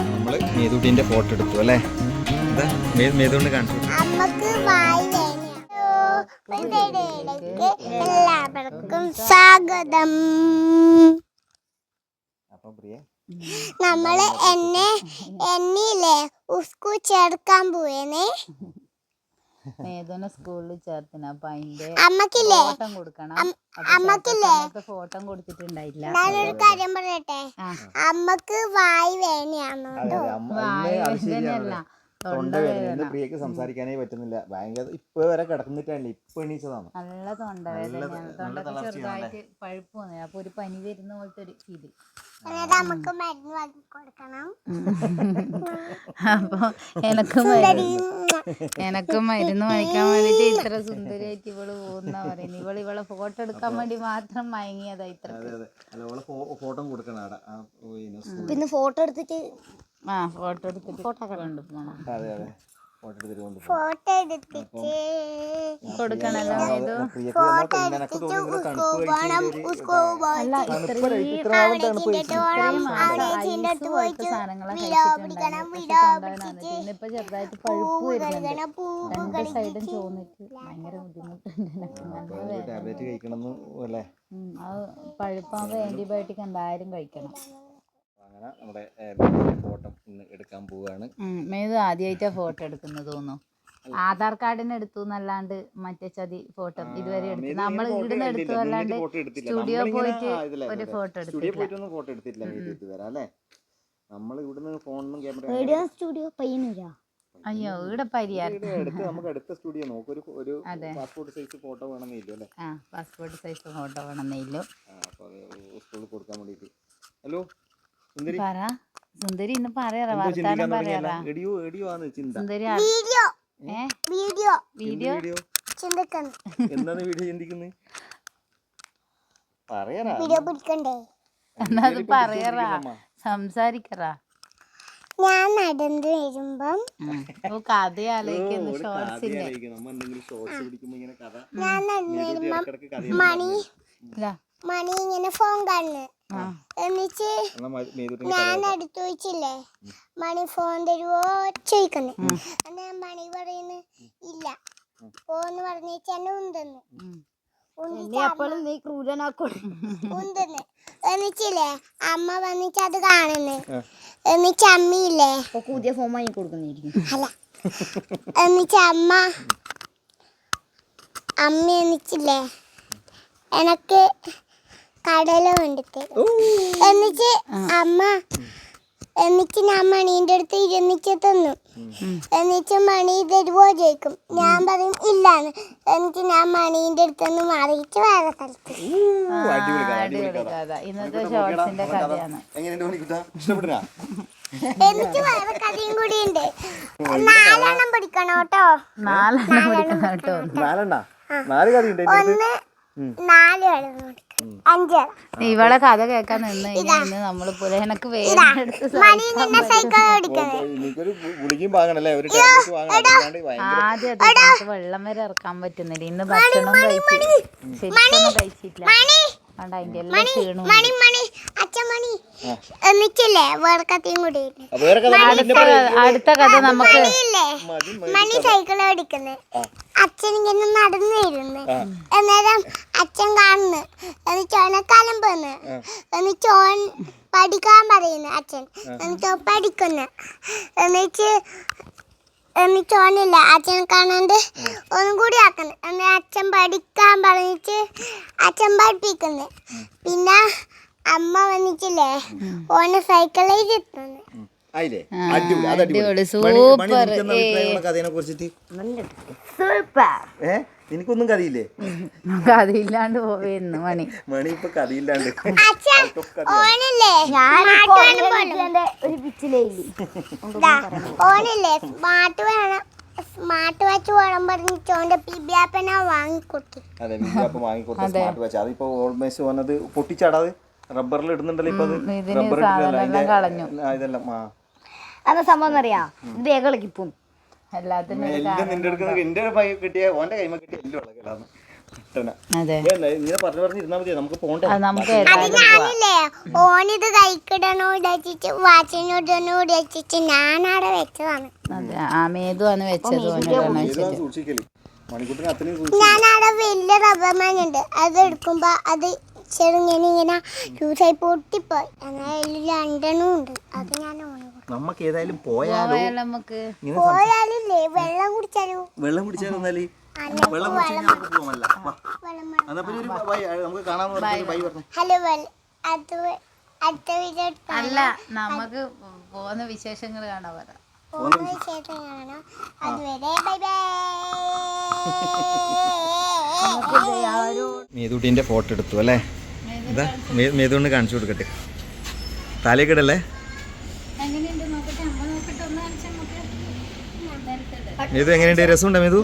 നമ്മൾ മേതുട്ടിന്റെ ഫോട്ടോ എടുത്തു അല്ലേ? മേതുകൊണ്ട് കാണിച്ചു? എല്ലാവർക്കും സ്വാഗതം. നമ്മൾ എന്നെ എന്നില്ലേ ഉസ്കു ചേർക്കാൻ പോയേനെ? മേധുനെ സ്കൂളിൽ ചേർത്തിന്. അപ്പൊ അതിന്റെ അമ്മക്കില്ലേ? ഫോട്ടം കൊടുക്കണം. ഫോട്ടം കൊടുത്തിട്ടുണ്ടായില്ല. ഞാനൊരു കാര്യം പറയട്ടെ. അമ്മയ്ക്ക് വായി വേനയാണോ വായുവേദനയല്ല തൊണ്ട വേദന. പ്രിയക്ക് സംസാരിക്കാനേ പറ്റുന്നില്ല. ഭയങ്കര ഇപ്പൊ വരെ കിടക്കുന്നിട്ടാണ് ഇപ്പൊ എണീച്ചതാണ് നല്ല തൊണ്ട നല്ല വേദനയാണ്. തൊണ്ടക്ക്? ചെറുതായിട്ട് പഴുപ്പ് വന്നത് അപ്പൊ ഒരു പനി വരുന്ന പോലത്തെ ഒരു ഫീൽ. മരുന്ന് വാങ്ങി കൊടുക്കണം. അപ്പൊ എനക്ക് മരുന്ന്. എനക്ക് മരുന്ന് വാങ്ങിക്കാൻ വേണ്ടിട്ട് ഇത്ര സുന്ദരിയായിട്ട് ഇവൾ പോകുന്ന പറയുന്നത് ഇവൾ ഇവളെ ഫോട്ടോ എടുക്കാൻ വേണ്ടി മാത്രം മയങ്ങിയതാ ഇത്ര അതെ അതെ. അല്ല ഓളെ ഫോട്ടോ അവിടെ ആ, ഫോട്ടോ എടുത്തിട്ട് ഫോട്ടോ അതെ അതെ. ഫോട്ടോ എടുത്തിട്ട് ഇന്നിപ്പോ ചെറുതായിട്ട് പഴുപ്പ് വരുന്നുണ്ട്. രണ്ട് സൈഡും ചോന്നിട്ട് ഭയങ്കര ബുദ്ധിമുട്ടുണ്ട് അത് പഴുപ്പാകുമ്പോ ആന്റിബയോട്ടിക് എന്തായാലും കഴിക്കണം. അങ്ങനെ നമ്മുടെ എടുക്കാൻ പോവാണ്. മേത് ആദ്യമായിട്ടാ ഫോട്ടോ എടുക്കുന്നത് തോന്നുന്നു. ആധാർ കാർഡിന് എടുത്തു എന്നല്ലാണ്ട് മറ്റേ ചതി ഫോട്ടോ ഇതുവരെ എടുത്തു നമ്മൾ ഇവിടുന്ന് എടുത്തു അല്ലാണ്ട് സ്റ്റുഡിയോ പോയിട്ട് ഒരു ഫോട്ടോ സ്റ്റുഡിയോ എടുത്തില്ല. പോയിട്ടൊന്നും ഫോട്ടോ എടുത്തിട്ടില്ല വീട്ടിൽ ഇതുവരെ അല്ലേ? നമ്മൾ ഇവിടുന്ന് ഫോണിനും ക്യാമറ സ്റ്റുഡിയോ പയ്യന്നൂരാ? അയ്യോ ഇവിടെ എടുത്ത് നമുക്ക് അടുത്ത സ്റ്റുഡിയോ നോക്ക്. ഒരു ഒരു പാസ്പോർട്ട് സൈസ് ഫോട്ടോ വേണമെന്നില്ല അല്ലേ? ആ പാസ്പോർട്ട് സൈസ് ഫോട്ടോ വേണമെന്നില്ലോ അപ്പോൾ സ്കൂളിൽ കൊടുക്കാൻ വേണ്ടിയിട്ട്. ഹലോ പറ. സുന്ദരി ഇന്ന് പറയാറാ വർത്താനം പറയാറാ. തുടങ്ങിയല്ല എടിയോ എടിയോ ആണ് ചിന്ത. സുന്ദരി വീഡിയോ. ഏ? വീഡിയോ. എന്താണ് വീഡിയോ ചിന്തിക്കുന്നത് പറയാറാ. വീഡിയോ പിടിക്കണ്ടേ? എന്നാ അത് പറയാറാ. സംസാരിക്കറാ. ഞാൻ നടന്നു വരുമ്പം കഥ ആലോചിക്കുന്നു ഷോർട്സിന്റെ ഞാൻ നടന്നു വരുമ്പം മണി മണി ഇങ്ങനെ ഫോൺ കാണുന്നു എന്നിട്ട് ഞാൻ അടുത്ത് വെച്ചില്ലേ മണി ഫോൺ തരുവോ? ചോദിക്കുന്നു. അന്ന് ഞാൻ മണി പറയുന്നു ഇല്ല. പോന്ന് പറഞ്ഞു എന്നെ ഉണ്ടെന്ന് ഉണ്ടെന്ന് എന്നിച്ചില്ലേ അമ്മ വന്നിട്ട് അത് കാണുന്നു. എന്നിട്ട് അമ്മയില്ലേ? പുതിയ ഫോൺ വാങ്ങി കൊടുക്കുന്നിരിക്കും അല്ല. എന്നിട്ട് അമ്മ അമ്മ എന്നിച്ചില്ലേ എനക്ക് കടല വേണ്ടിട്ട് എന്നിട്ട് അമ്മ എന്നിട്ട് ഞാൻ മണീന്റെ അടുത്ത് ഇരുന്നിച്ച് തന്നു. എന്നിട്ട് മണി തരുമോ ചോദിക്കും. ഞാൻ പറയും ഇല്ലാന്ന്. എന്നിട്ട് ഞാൻ മണീന്റെ അടുത്തുനിന്ന് മാറിയിട്ട് വേറെ സ്ഥലത്ത്. ഇന്നത്തെ ഷോർട്സിന്റെ കഥയാണ്. എന്നിട്ട് വേറെ കഥയും കൂടി ഉണ്ട്. നാലെണ്ണം പിടിക്കണം കേട്ടോ. നാലെണ്ണം പിടിക്കണം കേട്ടോ. നാലെണ്ണ? നാല് ഒന്ന് നാല് അഞ്ച് ഇവളെ കഥ കേൾക്കാൻ നിന്ന് ഇന്ന് നമ്മൾ ആദ്യം അത് വെള്ളം വരെ ഇറക്കാൻ പറ്റുന്നില്ല. ഇന്ന് ഭക്ഷണം കഴിച്ചില്ല. ശരിക്കൊന്നും അതിന്റെ എല്ലാം കഥ അടുത്ത കഥ നമുക്ക്. മണി സൈക്കിൾ ഓടിക്കുന്നത് അച്ഛൻ ഇങ്ങനെ നടന്നു വരുന്നു. അന്നേരം അച്ഛൻ കാണുന്നു. എന്നിട്ട് ഓനെ കലമ്പുന്നു എന്നിട്ട് ഓൻ പഠിക്കാൻ പറയുന്നു അച്ഛൻ. എന്നിട്ട് ഓൻ പഠിക്കുന്നു. എന്നിട്ട് എന്നിട്ട് ഓനില്ല അച്ഛൻ കാണാണ്ട് ഒന്നും കൂടി ആക്കുന്നു. എന്നാൽ അച്ഛൻ പഠിക്കാൻ പറഞ്ഞിട്ട് അച്ഛൻ പഠിപ്പിക്കുന്നു. പിന്നെ അമ്മ വന്നിട്ടില്ലേ? ഓനെ സൈക്കിളിൽ. ആയില്ലേ അടിപൊളി സൂപ്പർ. നിനക്കൊന്നും കഥയില്ലേ? കഥയില്ലാണ്ട് പോവേന്ന് മണി. മണി ഇപ്പൊ കഥയില്ലാണ്ട്. ഓനില്ലേ? സ്മാർട്ട് വേണം സ്മാർട്ട് വാച്ച് വേണം പറഞ്ഞിട്ട് ഓന്റെ പിബിയാപ്പന വാങ്ങിക്കൊടുത്തു. അതെ വിദ്യാപ്പം വാങ്ങിക്കൊടുത്ത സ്മാർട്ട് വാച്ച്. അതിപ്പോ ഓൾമോസ്റ്റ് വന്നത് പൊട്ടിച്ചാടാത് റബ്ബറിൽ ഇടുന്നുണ്ടല്ലോ ഇപ്പൊ അത്. റബ്ബർ ഇതെല്ലാം ആ. അത് സംഭവം അറിയാ ഇത് ഏകളിക്കും എല്ലാത്തിനും എല്ലാം നിന്റെ എടുക്കുന്ന എന്റെ പൈ കിട്ടിയ ഓന്റെ കൈമ കിട്ടിയ എല്ലാം ഇളകലാണ് അതെ. ഏ, അല്ല, ഇങ്ങനെ പറഞ്ഞു പറഞ്ഞിരുന്നാ മതി നമുക്ക് പോണ്ടേ. കൈക്കിടണോ വാച്ചിനോടണോ ഞാനവിടെ വെച്ചതാണ്. അതെ വെച്ചത് ഞാനവിടെ വലിയ എടുക്കുമ്പോ അത് ചെറുങ്ങനെ ഇങ്ങനെ ലൂസായി പൊട്ടിപ്പോയി. രണ്ടെണ്ണം ഉണ്ട്. അത് ഞാൻ ഓണ്. നമുക്ക്? ഏതായാലും പോയാലോ പോയാലോ നമുക്ക് വെള്ളം കുടിച്ചാലോ? വെള്ളം കുടിച്ചാലോ എന്നാൽ വെള്ളം കുടിച്ചു കഴിഞ്ഞാൽ നമുക്ക് പോകാമല്ല എന്നാ പിന്നെ ഒരു ബൈ നമുക്ക് കാണാന്ന് ബൈ. പറഞ്ഞു. ഹലോ വെള്ളം അത് അടുത്ത വീഡിയോ അല്ല നമുക്ക് പോകുന്ന വിശേഷങ്ങൾ കാണാൻ പറ ഓരോ വിശേഷം കാണാം. അതുവരെ ബൈ ബൈ. മേതുട്ടിന്റെ ഫോട്ടോ എടുത്തു അല്ലേ? ഇതാ മേതുകൊണ്ട് കാണിച്ചു കൊടുക്കട്ടെ. തലയൊക്കെ ഇടല്ലേ എങ്ങനെയുണ്ട് നോക്കട്ടെ അമ്മ നോക്കട്ടെ ഒന്ന് കാണിച്ചാൽ മേതു എങ്ങനെയുണ്ട്? രസമുണ്ടോ മേതു?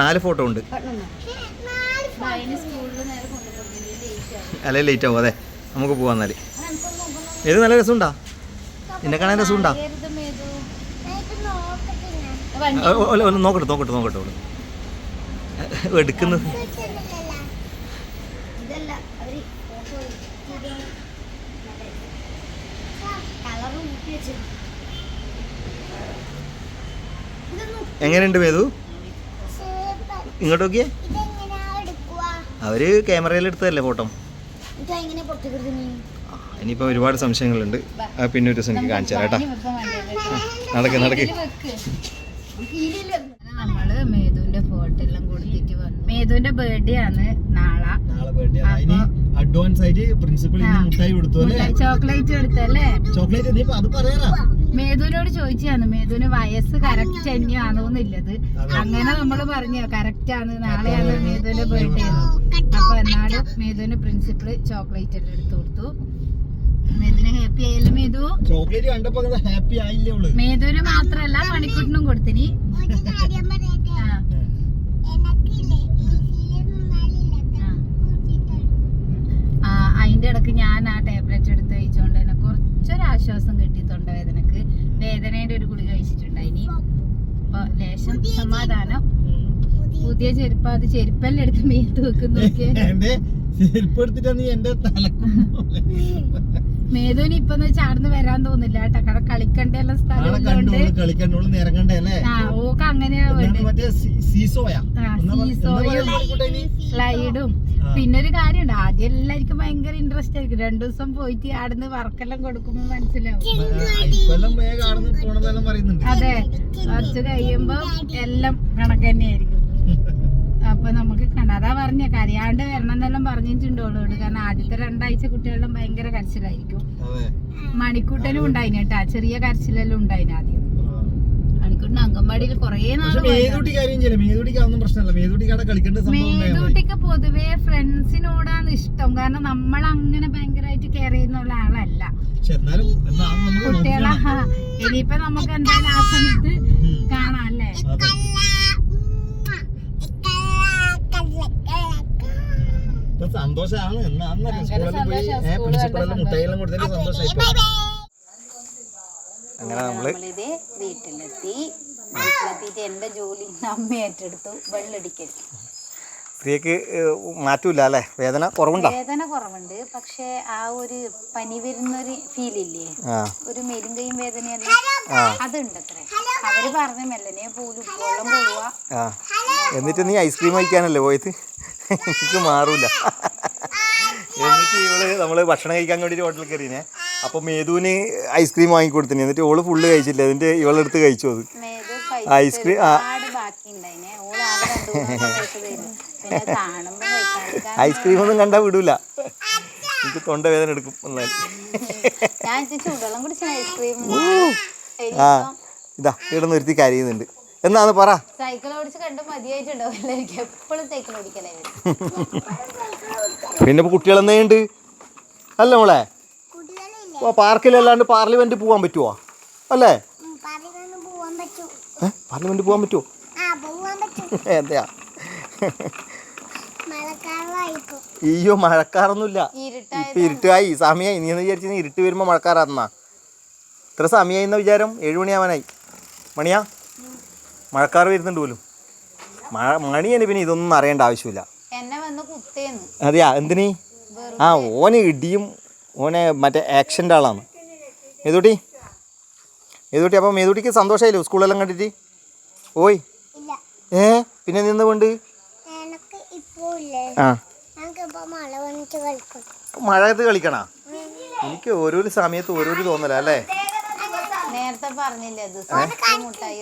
നാല് ഫോട്ടോ ഉണ്ട്. അല്ലേ ലേറ്റ് ആവും. അതെ. നമുക്ക് പോവാം എന്നാൽ. മേതു നല്ല രസമുണ്ടാ? എന്നെ കാണാൻ രസമുണ്ടാ? നോക്കട്ടെ നോക്കട്ടെ നോക്കട്ടെ എടുക്കുന്നത്. കളറ് വെച്ചു എങ്ങനെയുണ്ട് മേതു? സൂപ്പർ. ഇങ്ങോട്ട് നോക്കിയേ. അവർ ക്യാമറയിൽ എടുത്തതല്ലേ ഫോട്ടോ? ഇനിയിപ്പോൾ ഒരുപാട് സംശയങ്ങളുണ്ട്. ആ, പിന്നെ ഒരു ദിവസം എനിക്ക് കാണിച്ചു തരാം കേട്ടാ നടക്ക് നടക്ക്. നമ്മൾ മേതുവിന്റെ ഫോട്ടോ എല്ലാം കൊടുത്തിട്ട് വന്നു. മേതുവിന്റെ ബർത്ത്ഡേ ആണ് നാളെ. അഡ്വാൻസ് ആയിട്ട് പ്രിൻസിപ്പൾ മുട്ടായി കൊടുത്തു ചോക്ലേറ്റ് കൊടുത്തല്ലേ ചോക്ലേറ്റ് അത് പറയാറാ. മേതുവിനോട് ചോദിച്ചാണ് മേധുവിന് വയസ്സ് കറക്റ്റ് തന്നെയാണോന്നില്ലത് അങ്ങനെ നമ്മൾ പറഞ്ഞു കറക്റ്റ് ആണ് നാളെയാണ് മേധുവിന്റെ ബർത്ത്ഡേ അപ്പൊ എന്നാലും മേധുവിന് പ്രിൻസിപ്പൾ ചോക്ലേറ്റ് എല്ലാം എടുത്തു കൊടുത്തു. മേധുവിന് ഹാപ്പി ആയല്ലോ മേധു ചോക്ലേറ്റ് കണ്ടപ്പോ ഹാപ്പി ആയില്ലേ ഉള്ളു മേതുവിന് മാത്രല്ല മണിക്കൂട്ടിനും കൊടുത്തിനി. അതിന്റെ ഇടയ്ക്ക് ഞാൻ ആ ടാബ്ലറ്റ് എടുത്ത് കഴിച്ചോണ്ട് തന്നെ കുറച്ചൊരു ആശ്വാസം കിട്ടി. വേദനയുടെ ഒരു ഗുളി കഴിച്ചിട്ടുണ്ടായിനി. അപ്പൊ ലേശം സമാധാനം. പുതിയ ചെരുപ്പ്. അത് ചെരുപ്പെല്ലാം എടുത്ത് മേത്ത് വെക്കുന്ന മേധുവിനി എന്റെ ചെരുപ്പ് എടുത്തിട്ടാ നീ എന്റെ തലക്കും മേധുവിന് ഇപ്പൊ ചാടന്ന് വരാൻ തോന്നില്ല കേട്ടോ. കാരണം കളിക്കണ്ട എല്ലാം സ്ഥലം കളിക്കണ്ടോളൂ ഓക്ക് അങ്ങനെയാ സീസോയാ? സ്ലൈഡും പിന്നെ ഒരു കാര്യമുണ്ട്. ആദ്യം എല്ലാവർക്കും ഭയങ്കര ഇൻട്രസ്റ്റ് ആയിരിക്കും. രണ്ടു ദിവസം പോയിട്ട് ആടുന്ന് വർക്കെല്ലാം കൊടുക്കുമ്പോ മനസ്സിലാവും. അതെ. കുറച്ച് കഴിയുമ്പോ എല്ലാം കണക്ക് തന്നെയായിരിക്കും. അപ്പൊ നമുക്ക് കണ്ടതാ പറഞ്ഞ. കരയാണ്ട് വരണം എന്നെല്ലാം പറഞ്ഞിട്ടുണ്ട് ഓളോട്. കാരണം ആദ്യത്തെ രണ്ടാഴ്ച കുട്ടികളിലും ഭയങ്കര കരച്ചിലായിരിക്കും. മണിക്കൂട്ടലും ഉണ്ടായിന് കേട്ടാ. ചെറിയ കരച്ചിലെല്ലാം ഉണ്ടായിന് ആദ്യം. അംഗൻവാടിയിൽ കുറേ മേതൂട്ടിക്ക് പൊതുവേ ഫ്രണ്ട്സിനോടാണ് ഇഷ്ടം. കാരണം നമ്മൾ അങ്ങനെ ഭയങ്കരമായിട്ട് കെയർ ചെയ്യുന്ന ആളല്ല പക്ഷെ എന്നാ നമുക്ക് കുട്ടികളെ ഇനിയിപ്പൊ നമുക്ക് എന്തായാലും ആ സമയത്ത് കാണാം അല്ലേ? അതെ. ഇപ്പൊ സന്തോഷാണ്. എന്നാ അന്നല്ലേ സ്കൂളിൽ പോയി സന്തോഷാ, ഏ, സ്കൂളിൽ പ്രിൻസിപ്പളെല്ലാം കണ്ട മുട്ടായിയെല്ലാം കൊടുത്തിട്ട് സന്തോഷമായി അങ്ങനെ നമ്മൾ വീട്ടിലെത്തി. വീട്ടിലെത്തിയിട്ട് എന്റെ ജോലി അമ്മ ഏറ്റെടുത്തു വെള്ളടിക്കൽ. സ്ത്രീക്ക് മാറ്റൂല അല്ലേ? വേദന കുറവുണ്ടോ? വേദന കുറവുണ്ട്. പക്ഷേ ആ ഒരു പനി വരുന്നൊരു ഫീൽ ഇല്ലേ? ഒരു മെലിങ്കയും വേദനയല്ല? അതുണ്ട് അത്രേ അവർ പറഞ്ഞ മെല്ലനെ പോലും വെള്ളം പോവുക. എന്നിട്ട് നീ ഐസ്ക്രീം കഴിക്കാനല്ലേ പോയത്? എനിക്ക് മാറൂല. എന്നിട്ട് ഇവൾ നമ്മൾ ഭക്ഷണം കഴിക്കാൻ വേണ്ടി ഹോട്ടലിൽ കയറിനെ. അപ്പൊ മേധുവിന് ഐസ്ക്രീം വാങ്ങിക്കൊടുത്തിന്. എന്നിട്ട് ഓൾ ഫുള്ള് കഴിച്ചില്ല. എന്നിട്ട് ഇവളെടുത്ത് കഴിച്ചു അത്. ഐസ്ക്രീം ഐസ്ക്രീം ഒന്നും കണ്ടാ വിടൂല. എനിക്ക് തൊണ്ടവേദന എടുക്കും എന്നാൽ ആ ഇതാ ഇവിടെ നിർത്തി കരയുന്നുണ്ട്. എന്നാന്ന് പറ. സൈക്കിൾ ഓടിച്ച് കണ്ട് മതിയായിട്ടുണ്ടാവും എല്ലാവർക്കും എപ്പോഴും സൈക്കിൾ ഓടിക്കലായിരുന്നു പിന്നെ കുട്ടികളെന്നേ ഉണ്ട് അല്ല മോളെ? കുട്ടികളില്ലേ ഓ പാർക്കിലല്ലാണ്ട് പാർലമെന്റ് പോവാൻ പറ്റുമോ അല്ലേ പറയുന്നു പോവാൻ പറ്റൂ ഏ പാർലമെന്റ് പോകാൻ പറ്റുമോ ആ പോവാൻ പറ്റും. എന്താ മഴക്കാലമായിപ്പോ. അയ്യോ മഴക്കാറൊന്നുമില്ല. ഇരുട്ടായ ഇപ്പൊ ഇരുട്ടായി. സമയമായി നീ എന്ന് വിചാരിച്ചു ഇരുട്ട് വരുമ്പോ മഴക്കാറാന്നാ. ഇത്ര സമയമായി എന്ന വിചാരം ഏഴുമണിയാവാനായി മണിയാ? മഴക്കാറ് വരുന്നുണ്ട് പോലും. മ- മണിയന് പിന്നെ ഇതൊന്നും അറിയേണ്ട ആവശ്യമില്ല. എന്നെ വന്ന് കുത്തേന്ന്. അതെയാ? എന്തിനീ? ആ ഓനെ ഇടിയും ഓനെ മറ്റേ ആക്ഷന്റെ ആളാണ് മേതൂട്ടി മേതൂട്ടി അപ്പം മേതുട്ടിക്ക് സന്തോഷമായില്ലോ? സ്കൂളെല്ലാം കണ്ടിട്ട്? ഓയ് ഇല്ല. ഏ? പിന്നെ നിന്ന് കൊണ്ട് എനക്ക് ഇപ്പോ ഇല്ലേ? ആ. ഞങ്ങൾക്കിപ്പോ മഴ വന്നിട്ട് കളിക്കും. മഴയത്ത് കളിക്കണ? എനിക്ക് ഓരോരു സമയത്ത് ഓരോ തോന്നല അല്ലേ? നേരത്തെ പറഞ്ഞില്ലേ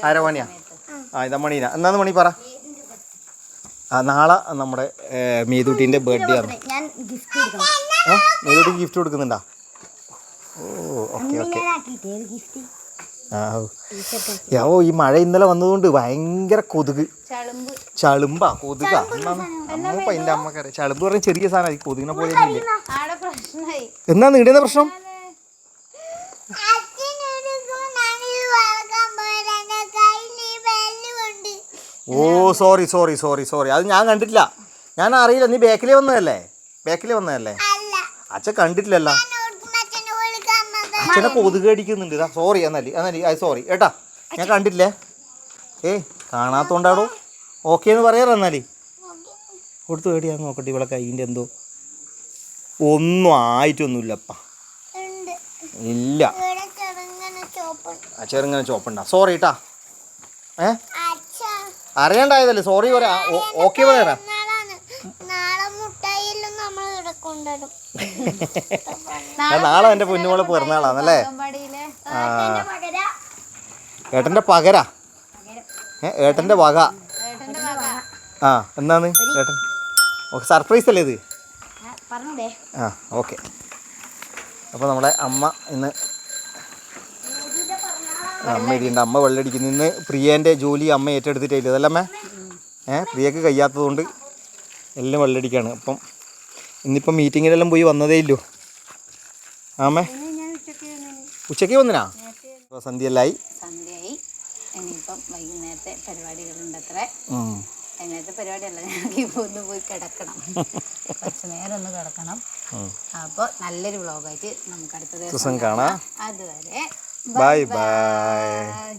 ആരമണിയാ ആ. ഇതാ മണീന എന്നാന്ന് മണി പറ. ആ നാളെ നമ്മുടെ മേതൂട്ടീന്റെ ബർത്ത്ഡേ ആണ്. ഞാൻ ഗിഫ്റ്റ് കൊടുക്കണം. ഏ? ഗിഫ്റ്റ് കൊടുക്കുന്നുണ്ടാ? ഓ ഓക്കെ ഓക്കെ. ഓ. യാ, ഈ മഴ ഇന്നലെ വന്നതുകൊണ്ട് ഭയങ്കര കൊതുക്. ചളുമ്പ്. ചളുമ്പാ കൊതുക. അമ്മ എന്റെ അമ്മക്കറിയാം ചളുമ്പ് പറഞ്ഞ ചെറിയ സാധനം കൊതുകിനെ പോലെ എന്നാ നീടുന്ന പ്രശ്നം? ഓ സോറി സോറി സോറി സോറി. അത് ഞാൻ കണ്ടിട്ടില്ല. ഞാൻ അറിയില്ല. നീ ബാക്കിലേ വന്നതല്ലേ? ബാക്കിലേ വന്നതല്ലേ? അച്ഛൻ കണ്ടിട്ടില്ലല്ലോ. അച്ഛനെ കൊതുക് അടിക്കുന്നുണ്ട് ഇതാ സോറി എന്നാൽ എന്നാൽ ഐ സോറി ഏട്ടാ ഞാൻ കണ്ടില്ലേ? ഏയ് കാണാത്തോണ്ടാടോ? ഓക്കെ എന്ന് പറയാറോ എന്നാൽ കൊടുത്തു പേടിയാ നോക്കട്ടെ ഇവിടെ കൈന്റെ എന്തോ. ഒന്നും ആയിട്ടൊന്നുമില്ലപ്പാ. ഇല്ല. ചെറുങ്ങനെ ചോപ്പണ്ട. സോറി ഏട്ടാ. ഏ? അറിയണ്ടായതല്ലേ? സോറി പറയാ ഓക്കെ പറയാ. നാളെ എന്റെ പൊന്നുമോളെ പിറന്നാളാണല്ലേ? ഏട്ടന്റെ ഏട്ടന്റെ പകരാ. ഏ ഏട്ടന്റെ വക. ഏട്ടന്റെ വക. ആ എന്നാന്ന് ഏട്ടൻ ഓക്കെ സർപ്രൈസ് അല്ലേ ഇത്? ആ ഓക്കെ. അപ്പോൾ നമ്മുടെ അമ്മ ഇന്ന് അമ്മ ഇടിയുണ്ട്. അമ്മ വെള്ളടിക്കുന്നു. ഇന്ന് പ്രിയേന്റെ ജോലി അമ്മ ഏറ്റെടുത്തിട്ടില്ല ഇല്ല. അമ്മ? ഏഹ് പ്രിയക്ക് കഴിയാത്തതുകൊണ്ട് എല്ലാം വെള്ളടിക്കാണ് അപ്പം ഇന്നിപ്പം മീറ്റിങ്ങിലെല്ലാം പോയി വന്നതേ ഇല്ലു. ആമേ. ഉച്ചയ്ക്ക് വന്നിനാ. ഇപ്പോൾ സന്ധ്യയെല്ലായി സന്ധ്യയായി. ഇനിയിപ്പം വൈകുന്നേരത്തെ പരിപാടികളുണ്ട് അത്ര ഉം. വൈകുന്നേരത്തെ പരിപാടിയല്ല ഞങ്ങൾക്ക് ഇപ്പോൾ ഒന്ന് പോയി കിടക്കണം. കുറച്ച് നേരം ഒന്ന് കിടക്കണം. അപ്പോൾ നല്ലൊരു വ്ളോഗായിട്ട് നമുക്ക് അടുത്ത ദിവസം കാണാം. അതുവരെ ബൈ. ബൈ.